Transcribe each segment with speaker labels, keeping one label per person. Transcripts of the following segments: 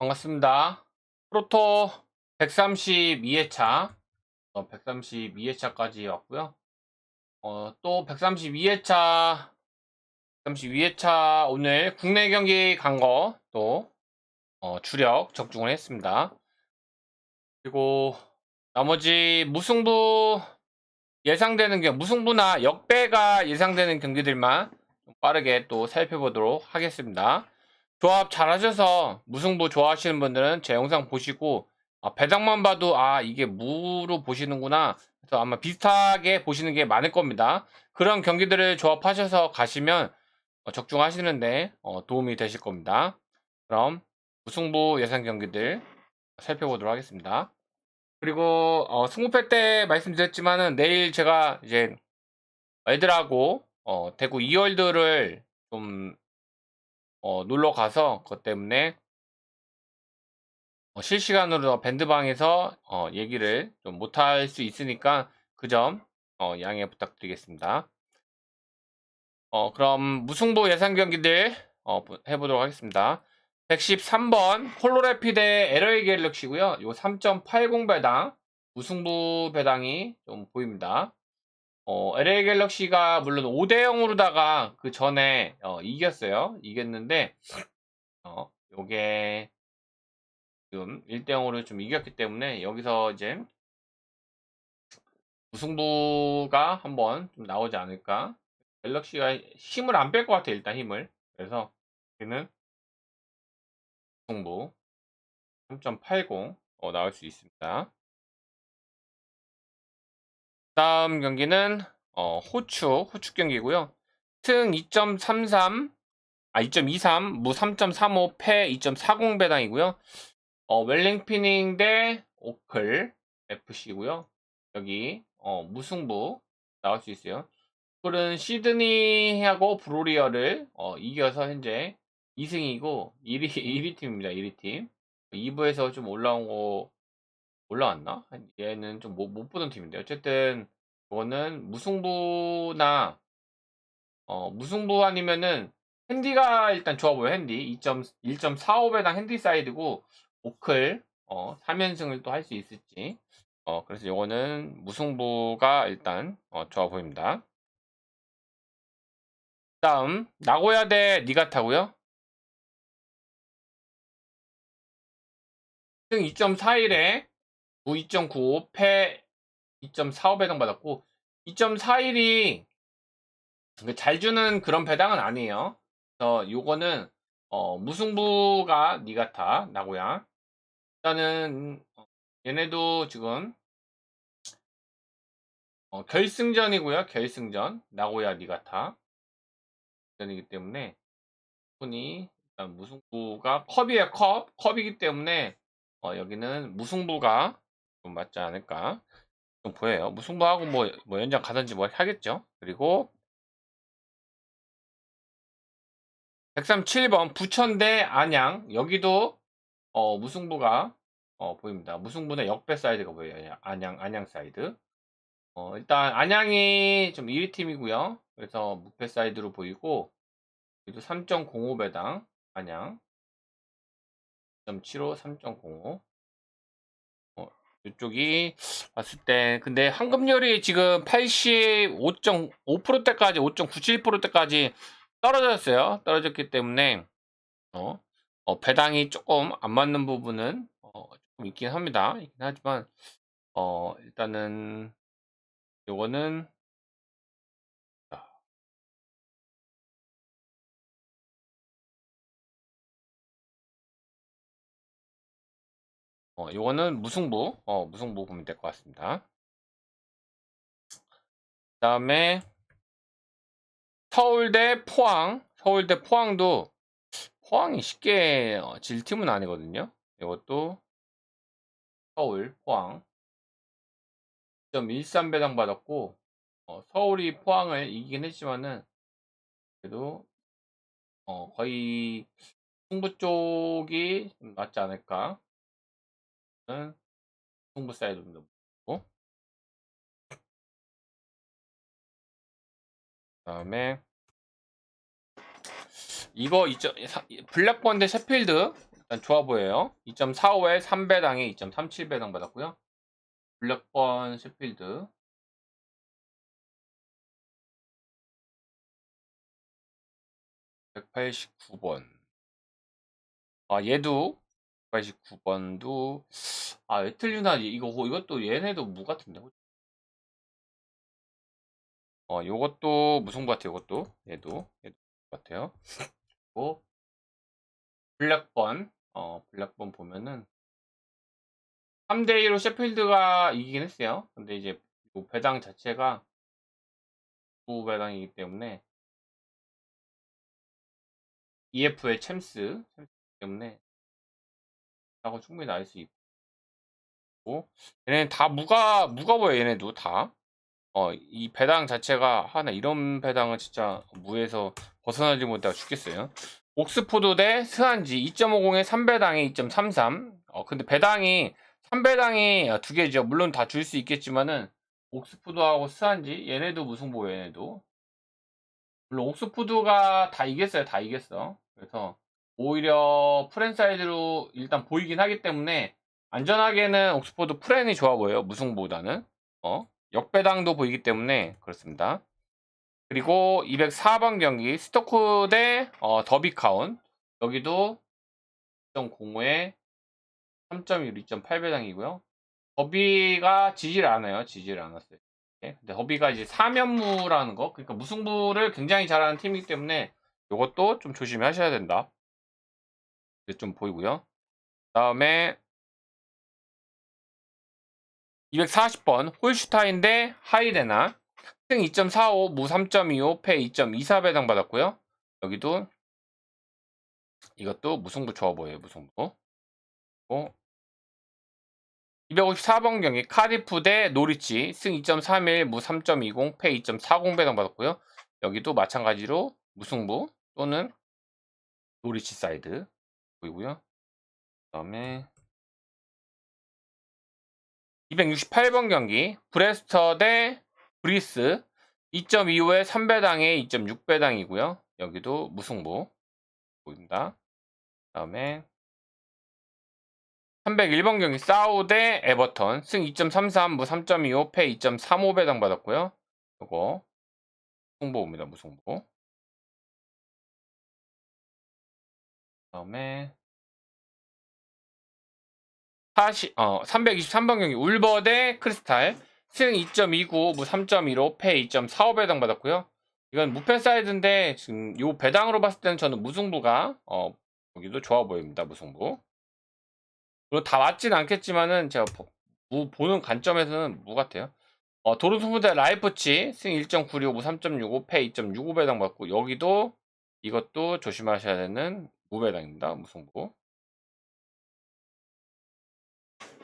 Speaker 1: 반갑습니다. 프로토 132회차, 어, 132회차까지 왔고요. 어, 또 132회차, 132회차 오늘 국내 경기 간 거 또 어, 주력 적중을 했습니다. 그리고 나머지 무승부 예상되는 경 무승부나 역배가 예상되는 경기들만 좀 빠르게 또 살펴보도록 하겠습니다. 조합 잘하셔서 무승부 좋아하시는 분들은 제 영상 보시고 아, 배당만 봐도 아 이게 무로 보시는구나. 그래서 아마 비슷하게 보시는 게 많을 겁니다. 그런 경기들을 조합하셔서 가시면 어, 적중하시는데 어, 도움이 되실 겁니다. 그럼 무승부 예상 경기들 살펴보도록 하겠습니다. 그리고 어, 승부패 때 말씀드렸지만은 내일 제가 이제 애들하고 어, 대구 2월드를 좀 어, 놀러 가서 그것 때문에 어, 실시간으로 밴드방에서 어, 얘기를 좀 못할 수 있으니까 그점 어, 양해 부탁드리겠습니다. 어, 그럼 무승부 예상 경기들 어, 보- 해보도록 하겠습니다. 113번 콜로레피 대 LA 갤럭시고요. 요 3.80 배당 무승부 배당이 좀 보입니다. 어, LA 갤럭시가 물론 5대 0으로다가 그 전에 어, 이겼어요. 이겼는데 어, 요게 지금 1대 0으로 좀 이겼기 때문에 여기서 이제 무승부가 한번 좀 나오지 않을까. 갤럭시가 힘을 안 뺄 것 같아 일단 힘을. 그래서 여기는 무승부 3.80 어, 나올 수 있습니다. 다음 경기는 어, 호축, 호축 경기고요. 승 2.33, 아 2.23, 무 3.35, 패 2.40 배당이고요. 어, 웰링피닝 대 오클 FC고요. 여기 어, 무승부 나올 수 있어요. 오클은 시드니하고 브로리어를 어, 이겨서 현재 2승이고 1위 1위 팀입니다. 1위 팀. 2부에서 좀 올라온 거 올라왔나? 얘는 좀 못 보던 팀인데 어쨌든 이거는 무승부나 어, 무승부 아니면은 핸디가 일단 좋아 보여 핸디 2.1.45배당 핸디 사이드고 오클 어, 3연승을 또 할 수 있을지 어, 그래서 이거는 무승부가 일단 어, 좋아 보입니다. 다음 나고야 대 니가타고요. 승 2.41에 무 2.95, 패 2.45 배당 받았고 2.41이 잘 주는 그런 배당은 아니에요. 그래서 요거는 어, 무승부가 니가타 나고야. 일단은 어, 얘네도 지금 어, 결승전이고요. 결승전 나고야 니가타 전이기 때문에 분이 일단 무승부가 컵이에요. 컵 컵이기 때문에 어, 여기는 무승부가 좀 맞지 않을까 좀 보여요. 무승부하고 뭐, 뭐 연장 가든지 뭐 하겠죠. 그리고 137번 부천 대 안양 여기도 어, 무승부가 어, 보입니다. 무승부는 역배 사이드가 보여요. 안양 안양 사이드. 어, 일단 안양이 좀 1위 팀이고요. 그래서 무패 사이드로 보이고 여기도 3.05 배당 안양 2.75 3.05 어, 이쪽이 봤을 때 근데 황금열이 지금 85.5%대까지 5.97%대까지 떨어졌어요. 떨어졌기 때문에 어, 어, 배당이 조금 안 맞는 부분은 어, 조금 있긴 합니다. 있긴 하지만 어, 일단은 요거는 어, 요거는 무승부 어, 무승부 보면 될 것 같습니다. 그 다음에 서울대 포항 서울대 포항도 포항이 쉽게 어, 질 팀은 아니거든요. 이것도 서울 포항 2.13 배당 받았고 어, 서울이 포항을 이기긴 했지만은 그래도 어, 거의 승부 쪽이 좀 낫지 않을까. 는 승부 사이드입니다. 그다음에 이거 있죠. 사- 블랙번 대 셰필드 일단 좋아 보여요. 2.45에 3배당에 2.37배당 받았고요. 블랙번 셰필드. (189번) 아 얘도 189번도 아 에틀리나 이거 이것도 얘네도 무 같은데? 어 요것도 무승부 같아요 요것도? 얘도 얘도 같아요? 그리고 블랙번 어 블랙번 보면은 3대2로 셰필드가 이기긴 했어요. 근데 이제 요 배당 자체가 부 배당이기 때문에 EF의 챔스 챔스 때문에 하고 충분히 나을 수 있고 얘네는 다 무가 무거워요 얘네도 다 어, 이 배당 자체가 하나 이런 배당은 진짜 무에서 벗어나지 못하고 죽겠어요. 옥스포드 대 스한지 2.50에 3배당에 2.33. 어, 근데 배당이 3배당이 두 개죠. 물론 다 줄 수 있겠지만은 옥스포드하고 스한지 얘네도 무승부 얘네도. 물론 옥스포드가 다 이겼어요. 다 이겼어. 그래서 오히려 프랜사이드로 일단 보이긴 하기 때문에 안전하게는 옥스포드 프렌이 좋아 보여요. 무승보다는. 어? 역배당도 보이기 때문에 그렇습니다. 그리고 204번 경기 스토크 대 어, 더비 카운 여기도 2.05에 3.1, 2.8배당이고요. 더비가 지질 않아요. 지질 않았어요. 네? 근데 더비가 이제 사면무라는 거, 그러니까 무승부를 굉장히 잘하는 팀이기 때문에 이것도 좀 조심하셔야 된다. 좀 보이고요. 다음에 240번 홀슈타인 대 하이데나 승 2.45, 무 3.25, 패 2.24 배당 받았고요. 여기도 이것도 무승부 좋아 보여요. 무승부. 어? 254번 경기 카디프 대 노리치 승 2.31, 무 3.20, 패 2.40 배당 받았고요. 여기도 마찬가지로 무승부 또는 노리치 사이드 보이고요. 그 다음에 268번 경기 브레스터 대 브리스 2.25에 3배당에 2.6배당이고요. 여기도 무승부 보입니다. 다음에 301번 경기 사우 대 에버턴 승 2.33, 무 3.25, 패 2.35배당 받았고요. 이거 승부입니다. 무승부. 다음에 40, 어, 323번 경기 울버 대 크리스탈 승 2.29, 무 3.15, 패 2.45 배당 받았고요. 이건 무패 사이드인데 지금 요 배당으로 봤을 때는 저는 무승부가 어, 여기도 좋아 보입니다. 무승부. 그리고 다 맞진 않겠지만은 제가 무, 보는 관점에서는 무 같아요. 어, 도르스무대 라이프치 승 1.96, 무 3.65, 패 2.65 배당 받고 여기도 이것도 조심하셔야 되는 무배당입니다. 무승부.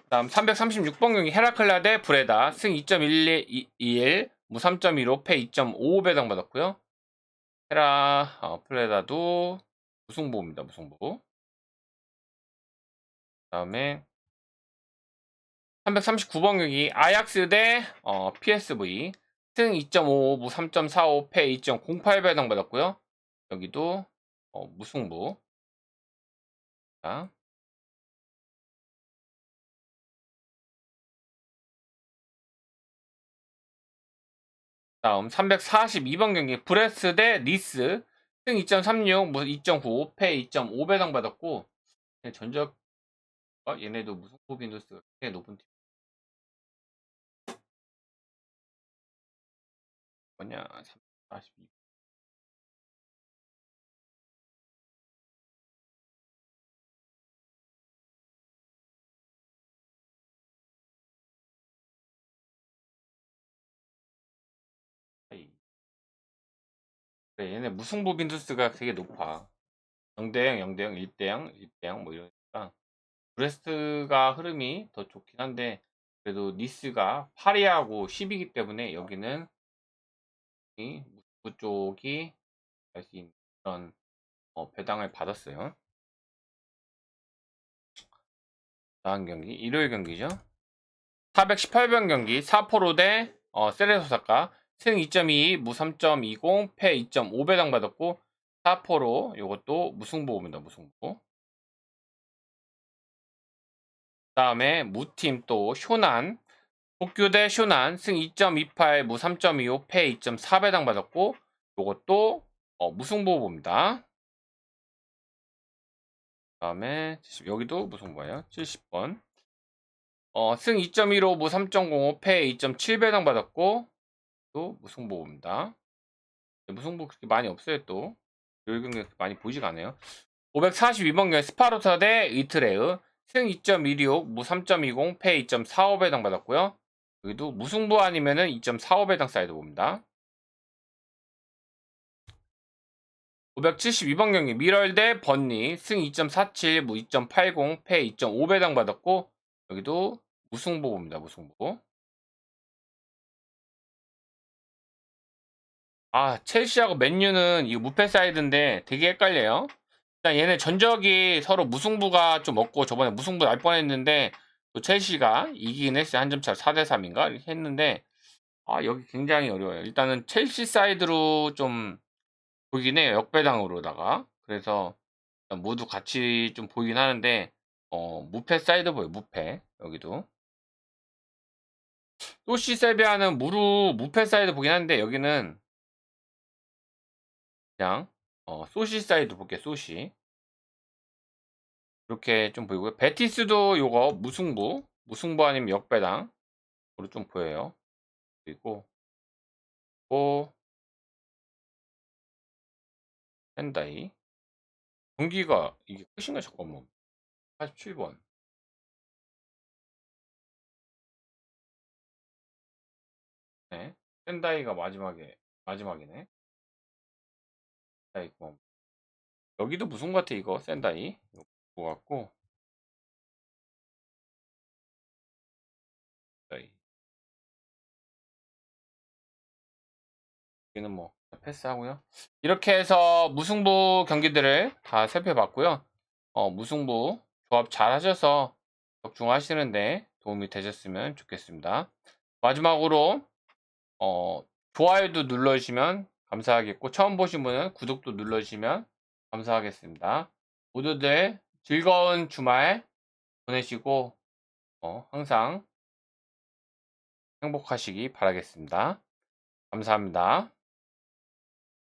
Speaker 1: 다음 336번 경기 헤라클라 대 브레다 승 2.121, 무 3.15, 패 2.55배 당 받았고요. 헤라 어, 프레다도 무승부입니다. 무승부. 다음에 339번 경기 아약스 대 어, PSV 승 2.55, 무 3.45, 패 2.08배당 받았고요. 여기도 어, 무승부. 자. 다음 342번 경기 브레스 대 니스. 승 2.36, 뭐 2.95, 패 2.5배당 받았고 전적 어, 얘네도 무슨 포빈도스가 꽤 높은 팀. 뭐냐 342 그래, 얘네 무승부 빈도수가 되게 높아. 0대0, 0대0, 1대0, 1대0 뭐 이러니까 브레스트가 흐름이 더 좋긴 한데 그래도 니스가 8위하고 10이기 때문에 여기는 이 무승부 쪽이 갈수 있는 그런 어, 배당을 받았어요. 다음 경기 일요일 경기죠. 418번 경기 사포로 대 어, 세레소사카 승 2.22, 무 3.20, 패 2.5배당 받았고 4포로 이것도 무승부입니다. 무승부. 다음에 무팀 또 쇼난 복규대 쇼난 승 2.28 무 3.25 패 2.4배당 받았고 요것도 어, 무승부 봅니다. 다음에 70, 여기도 무승부예요. 70번. 어, 승 2.15 무 3.05 패 2.7배당 받았고 또 무승부 봅니다. 무승부 그렇게 많이 없어요 또. 요일 경기 많이 보이지가 않아요. 542번 경기 스파르타 대 이트레흐 승2.126무3.20 패 2.45배당 받았고요. 여기도 무승부 아니면은 2.45배당 사이드 봅니다. 572번 경기 미럴 대 번니 승 2.47 무 2.80 패 2.5배당 받았고 여기도 무승부 봅니다. 무승부. 아 첼시하고 맨유는 이 무패 사이드인데 되게 헷갈려요. 일단 얘네 전적이 서로 무승부가 좀 없고 저번에 무승부 날 뻔했는데 또 첼시가 이기긴 했어요. 한 점 차 4대 3인가 이렇게 했는데 아 여기 굉장히 어려워요. 일단은 첼시 사이드로 좀 보이긴 해요. 역배당으로다가 그래서 모두 같이 좀 보이긴 하는데 어 무패 사이드 보여 요 무패 여기도 소시 세비아는 무루 무패 사이드 보긴 하는데 여기는 그냥 어, 소시 사이드 볼게요. 소시 이렇게 좀 보이고요. 베티스도 요거 무승부 무승부 아니면 역배당으로 좀 보여요. 그리고 또 샌다이 경기가 이게 끝인가 잠깐만 87번 네 샌다이가 마지막에 마지막이네 이뭐 여기도 무슨 것 같아 이거? 샌다이? 것 같고. 여기는 뭐 패스하고요. 이렇게 해서 무승부 경기들을 다 살펴봤고요. 어, 무승부 조합 잘 하셔서 적중하시는데 도움이 되셨으면 좋겠습니다. 마지막으로 어, 좋아요도 눌러주시면 감사하겠고 처음 보신 분은 구독도 눌러주시면 감사하겠습니다. 모두들 즐거운 주말 보내시고 어, 항상 행복하시기 바라겠습니다. 감사합니다.